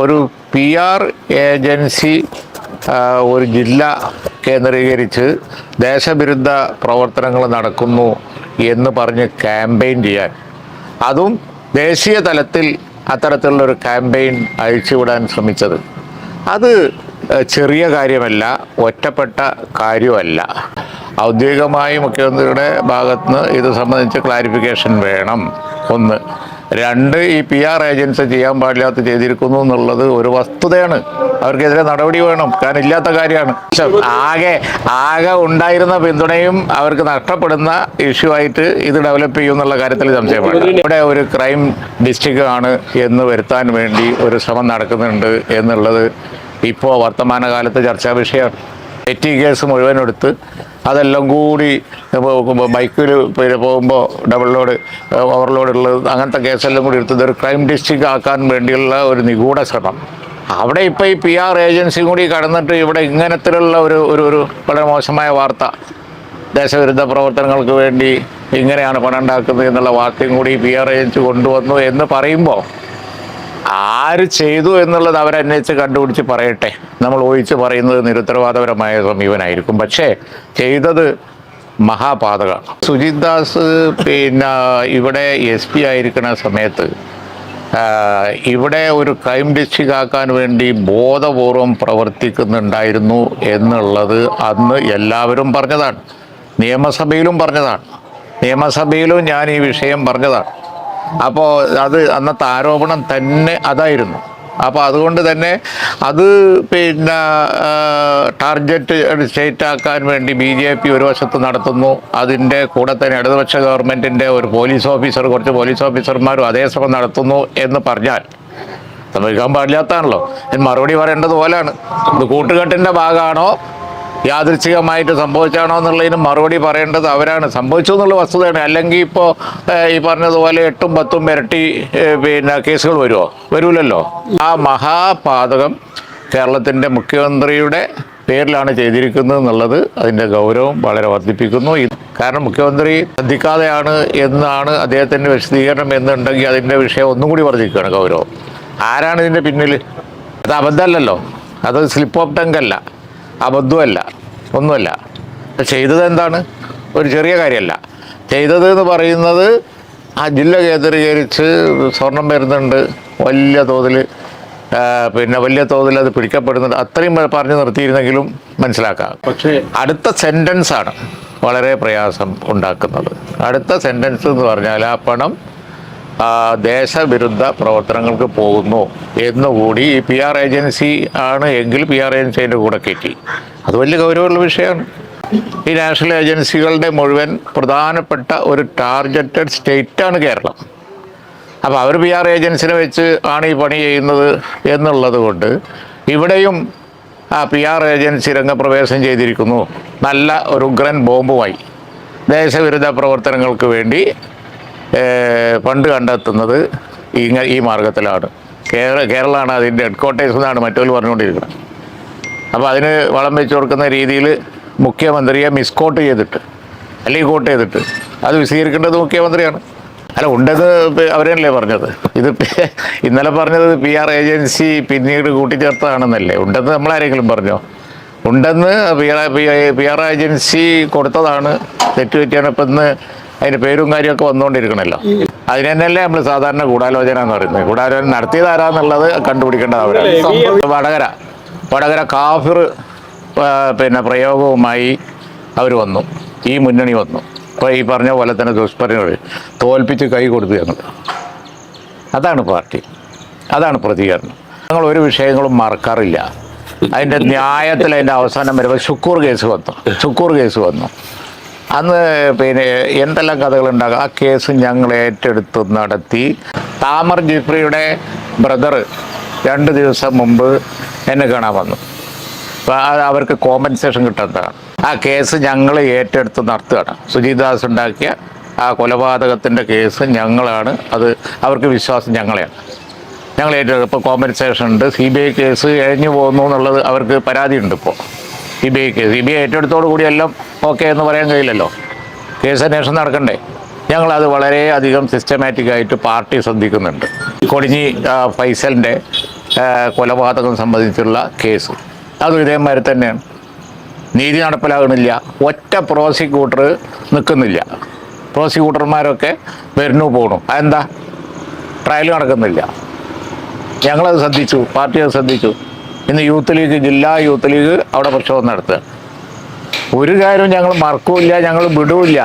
ഒരു P R agency ഒരു ജില്ല കേന്ദ്രീകരിച്ച് ദേശവിരുദ്ധ പ്രവർത്തനങ്ങൾ നടക്കുന്നു എന്ന് പറഞ്ഞ് ക്യാമ്പയിൻ ചെയ്യാൻ. അതും ദേശീയ തലത്തിൽ അത്തരത്തിലുള്ള ഒരു ക്യാമ്പയിൻ അഴിച്ചുവിടാൻ ശ്രമിച്ചത്. അത് ചെറിയ കാര്യമല്ല ഒറ്റപ്പെട്ട കാര്യമല്ല. ഔദ്യോഗികമായി മുഖ്യമന്ത്രിയുടെ ഭാഗത്തുനിന്ന് ഇത് സംബന്ധിച്ച് ക്ലാരിഫിക്കേഷൻ വേണം. ഒന്ന് രണ്ട് ഈ പി ആർ ഏജൻസി ചെയ്യാൻ പാടില്ലാത്ത ചെയ്തിരിക്കുന്നു എന്നുള്ളത് ഒരു വസ്തുതയാണ്. അവർക്കെതിരെ നടപടി വേണം. കാരണം ഇല്ലാത്ത കാര്യമാണ്. ആകെ ആകെ ഉണ്ടായിരുന്ന പിന്തുണയും അവർക്ക് നഷ്ടപ്പെടുന്ന ഇഷ്യൂ ആയിട്ട് ഇത് ഡെവലപ്പ് ചെയ്യും എന്നുള്ള കാര്യത്തിൽ സംശയമാണ്. ഇവിടെ ഒരു ക്രൈം ഡിസ്ട്രിക്റ്റ് ആണ് എന്ന് വരുത്താൻ വേണ്ടി ഒരു ശ്രമം നടക്കുന്നുണ്ട് എന്നുള്ളത് ഇപ്പോൾ വർത്തമാനകാലത്ത് ചർച്ചാ വിഷയമാണ്. പെറ്റി കേസ് മുഴുവൻ എടുത്ത് അതെല്ലാം കൂടി ബൈക്കിൽ പിന്നെ പോകുമ്പോൾ ഡബിൾ ലോഡ് ഓവർലോഡ് ഉള്ളത് അങ്ങനത്തെ കേസെല്ലാം കൂടി എടുത്തത് ഒരു ക്രൈം ഡിസ്ട്രിക്ട് ആക്കാൻ വേണ്ടിയുള്ള ഒരു നിഗൂഢ ശ്രമം. അവിടെ ഇപ്പോൾ ഈ പി ആർ ഏജൻസിയും കൂടി കടന്നിട്ട് ഇവിടെ ഇങ്ങനത്തിലുള്ള ഒരു ഒരു ഒരു വളരെ മോശമായ വാർത്ത ദേശവിരുദ്ധ പ്രവർത്തനങ്ങൾക്ക് വേണ്ടി ഇങ്ങനെയാണ് പണം ഉണ്ടാക്കുന്നത് എന്നുള്ള വാർത്തയും കൂടി പി ആർ ഏജൻസി കൊണ്ടുവന്നു എന്ന് പറയുമ്പോൾ ആര് ചെയ്തു എന്നുള്ളത് അവരന്വേഷിച്ച് കണ്ടുപിടിച്ച് പറയട്ടെ. നമ്മൾ ഒഴിച്ച് പറയുന്നത് നിരുത്തരവാദപരമായ സമീപനായിരിക്കും. പക്ഷേ ചെയ്തത് മഹാപാതകമാണ്. സുജിത് ദാസ് പിന്നെ ഇവിടെ എസ് പി ആയിരിക്കുന്ന സമയത്ത് ഇവിടെ ഒരു ക്രൈം ഡിസ്ട്രിക്ട് ആക്കാൻ വേണ്ടി ബോധപൂർവം പ്രവർത്തിക്കുന്നുണ്ടായിരുന്നു എന്നുള്ളത് അന്ന് എല്ലാവരും പറഞ്ഞതാണ്. നിയമസഭയിലും പറഞ്ഞതാണ്. നിയമസഭയിലും ഞാൻ ഈ വിഷയം പറഞ്ഞതാണ്. അപ്പോൾ അത് അന്നത്തെ ആരോപണം തന്നെ അതായിരുന്നു. അപ്പോൾ അതുകൊണ്ട് തന്നെ അത് പിന്നെ ടാർഗറ്റ് സ്റ്റേറ്റ് ആക്കാൻ വേണ്ടി ബി ജെ പി ഒരു വശത്ത് നടത്തുന്നു. അതിന്റെ കൂടെ തന്നെ ഇടതുപക്ഷ ഗവൺമെന്റിന്റെ ഒരു പോലീസ് ഓഫീസർ കുറച്ച് പോലീസ് ഓഫീസർമാരും അതേസമയം നടത്തുന്നു എന്ന് പറഞ്ഞാൽ സംഭവിക്കാൻ പാടില്ലാത്തതാണല്ലോ. മറുപടി പറയേണ്ടത് പോലാണ്. ഇത് കൂട്ടുകെട്ടിന്റെ ഭാഗമാണോ യാദൃച്ഛികമായിട്ട് സംഭവിച്ചാണോ എന്നുള്ളതിന് മറുപടി പറയേണ്ടത് അവരാണ്. സംഭവിച്ചു എന്നുള്ള വസ്തുതയാണ്. അല്ലെങ്കിൽ ഇപ്പോൾ ഈ പറഞ്ഞതുപോലെ എട്ടും പത്തും ഇരട്ടി പിന്നെ കേസുകൾ വരുമോ വരൂലല്ലോ. ആ മഹാപാതകം കേരളത്തിന്റെ മുഖ്യമന്ത്രിയുടെ പേരിലാണ് ചെയ്തിരിക്കുന്നത് എന്നുള്ളത് അതിന്റെ ഗൗരവം വളരെ വർദ്ധിപ്പിക്കുന്നു. കാരണം മുഖ്യമന്ത്രി ശ്രദ്ധിക്കാതെയാണ് എന്നാണ് അദ്ദേഹത്തിന്റെ വിശദീകരണം എന്നുണ്ടെങ്കിൽ അതിന്റെ വിഷയം ഒന്നും കൂടി വർദ്ധിക്കുകയാണ് ഗൗരവം. ആരാണ് ഇതിന്റെ പിന്നിൽ അത് അബദ്ധമല്ലല്ലോ. അത് സ്ലിപ്പ് ഓഫ് ടങ്ക് അല്ല. അബദ്ധമല്ല ഒന്നുമല്ല. ചെയ്തത് എന്താണ്? ഒരു ചെറിയ കാര്യമല്ല. ചെയ്തത് എന്ന് പറയുന്നത് ആ ജില്ല കേന്ദ്രീകരിച്ച് സ്വർണം വരുന്നുണ്ട്. വലിയ തോതിൽ പിന്നെ വലിയ തോതിൽ അത് പിടിക്കപ്പെടുന്നുണ്ട്. അത്രയും പറഞ്ഞു നിർത്തിയിരുന്നെങ്കിലും മനസ്സിലാക്കാം. പക്ഷേ അടുത്ത സെന്റൻസാണ് വളരെ പ്രയാസം ഉണ്ടാക്കുന്നത്. അടുത്ത സെന്റൻസ് എന്ന് പറഞ്ഞാൽ ആ പണം ദേശവിരുദ്ധ പ്രവർത്തനങ്ങൾക്ക് പോകുന്നു എന്നുകൂടി ഈ പി ആർ ഏജൻസി ആണ് എങ്കിൽ പി ആർ ഏജൻസീന്റെ കൂടെ കയറ്റി. അത് വലിയ ഗൗരവമുള്ള വിഷയമാണ്. ഈ നാഷണൽ ഏജൻസികളുടെ മുഴുവൻ പ്രധാനപ്പെട്ട ഒരു ടാർഗറ്റഡ് സ്റ്റേറ്റാണ് കേരളം. അപ്പോൾ അവർ പി ആർ ഏജൻസിനെ വെച്ച് ആണ് ഈ പണി ചെയ്യുന്നത് എന്നുള്ളത് കൊണ്ട് ഇവിടെയും ആ പി ആർ ഏജൻസി രംഗപ്രവേശം ചെയ്തിരിക്കുന്നു. നല്ല ഒരു ഉഗ്രൻ ബോംബുമായി. ദേശവിരുദ്ധ പ്രവർത്തനങ്ങൾക്ക് വേണ്ടി ഫണ്ട് കണ്ടെത്തുന്നത് ഇങ്ങ ഈ മാർഗത്തിലാണ്. കേരള കേരളമാണ് അതിന്റെ ഹെഡ് ക്വാർട്ടേഴ്സ് എന്നാണ് മറ്റൊരു പറഞ്ഞുകൊണ്ടിരിക്കുന്നത്. അപ്പോൾ അതിന് വളം വെച്ച് കൊടുക്കുന്ന രീതിയിൽ മുഖ്യമന്ത്രിയെ മിസ്കോട്ട് ചെയ്തിട്ട് അല്ലെങ്കിൽ കോട്ട് ചെയ്തിട്ട് അത് വിശദീകരിക്കേണ്ടത് മുഖ്യമന്ത്രിയാണ്. അല്ല ഉണ്ടെന്ന് അവരല്ലേ പറഞ്ഞത്? ഇത് ഇന്നലെ പറഞ്ഞത് പി ആർ ഏജൻസി പിന്നീട് കൂട്ടിച്ചേർത്തതാണെന്നല്ലേ? ഉണ്ടെന്ന് നമ്മളാരെങ്കിലും പറഞ്ഞോ? ഉണ്ടെന്ന് P R P R agency കൊടുത്തതാണ് തെറ്റുപറ്റിയാണ്. ഇപ്പം ഇന്ന് അതിന്റെ പേരും കാര്യമൊക്കെ വന്നുകൊണ്ടിരിക്കണല്ലോ. അതിന് തന്നെയല്ലേ നമ്മൾ സാധാരണ ഗൂഢാലോചന എന്ന് പറയുന്നത്. ഗൂഢാലോചന നടത്തിയത് ആരാന്നുള്ളത് കണ്ടുപിടിക്കേണ്ടത് അവരാണ് വടകര. വടകര കാഫിർ പിന്നെ പ്രയോഗവുമായി അവർ വന്നു. ഈ മുന്നണി വന്നു. അപ്പോൾ ഈ പറഞ്ഞ പോലെ തന്നെ ദുഷ്പരിണോട് തോൽപ്പിച്ച് കൈ കൊടുത്തു ഞങ്ങൾ. അതാണ് പാർട്ടി. അതാണ് പ്രതികരണം. ഞങ്ങൾ ഒരു വിഷയങ്ങളും മറക്കാറില്ല. അതിന്റെ ന്യായത്തിൽ അതിന്റെ അവസാനം വരുമ്പോൾ ശുക്കൂർ കേസ് വന്നു. ശുക്കൂർ കേസ് വന്നു. അന്ന് പിന്നെ എന്തെല്ലാം കഥകളുണ്ടാകും ആ കേസ് ഞങ്ങൾ ഏറ്റെടുത്ത് നടത്തി. താമർ ജിഫ്രിയുടെ ബ്രദർ രണ്ട് ദിവസം മുമ്പ് എന്നെ കാണാൻ വന്നു. അവർക്ക് കോമ്പൻസേഷൻ കിട്ടുന്നതാണ്. ആ കേസ് ഞങ്ങൾ ഏറ്റെടുത്ത് നടത്തുകയാണ്. സുജിദാസ് ഉണ്ടാക്കിയ ആ കൊലപാതകത്തിന്റെ കേസ് ഞങ്ങളാണ്. അത് അവർക്ക് വിശ്വാസം ഞങ്ങളെയാണ്. ഞങ്ങൾ ഏറ്റെടുത്ത്. ഇപ്പോൾ കോമ്പൻസേഷൻ ഉണ്ട്. സി ബി ഐ കേസ് എഴിഞ്ഞു പോകുന്നു എന്നുള്ളത് അവർക്ക് പരാതിയുണ്ട് ഇപ്പോൾ C B I case C B I ഏറ്റെടുത്തോടു കൂടി എല്ലാം ഓക്കെ എന്ന് പറയാൻ കഴിയില്ലല്ലോ. കേസ് അന്വേഷണം നടക്കണ്ടേ? ഞങ്ങളത് വളരെയധികം സിസ്റ്റമാറ്റിക്കായിട്ട് പാർട്ടി ശ്രദ്ധിക്കുന്നുണ്ട്. കൊടിഞ്ഞി ഫൈസലിന്റെ കൊലപാതകം സംബന്ധിച്ചുള്ള കേസ്. അതും ഇതേമാതിരി തന്നെയാണ്. നീതി നടപ്പിലാകുന്നില്ല ഒറ്റ പ്രോസിക്യൂട്ടർ നിൽക്കുന്നില്ല പ്രോസിക്യൂട്ടർമാരൊക്കെ വരുന്നു പോണു. അതെന്താ? ട്രയൽ നടക്കുന്നില്ല. ഞങ്ങളത് ശ്രദ്ധിച്ചു. പാർട്ടി അത് ശ്രദ്ധിച്ചു. ഇന്ന് യൂത്ത് ലീഗ് ജില്ലാ യൂത്ത് ലീഗ് അവിടെ പ്രക്ഷോഭം നടത്തുക. ഒരു കാര്യവും ഞങ്ങൾ മറക്കൂല ഞങ്ങൾ വിടൂല്ല.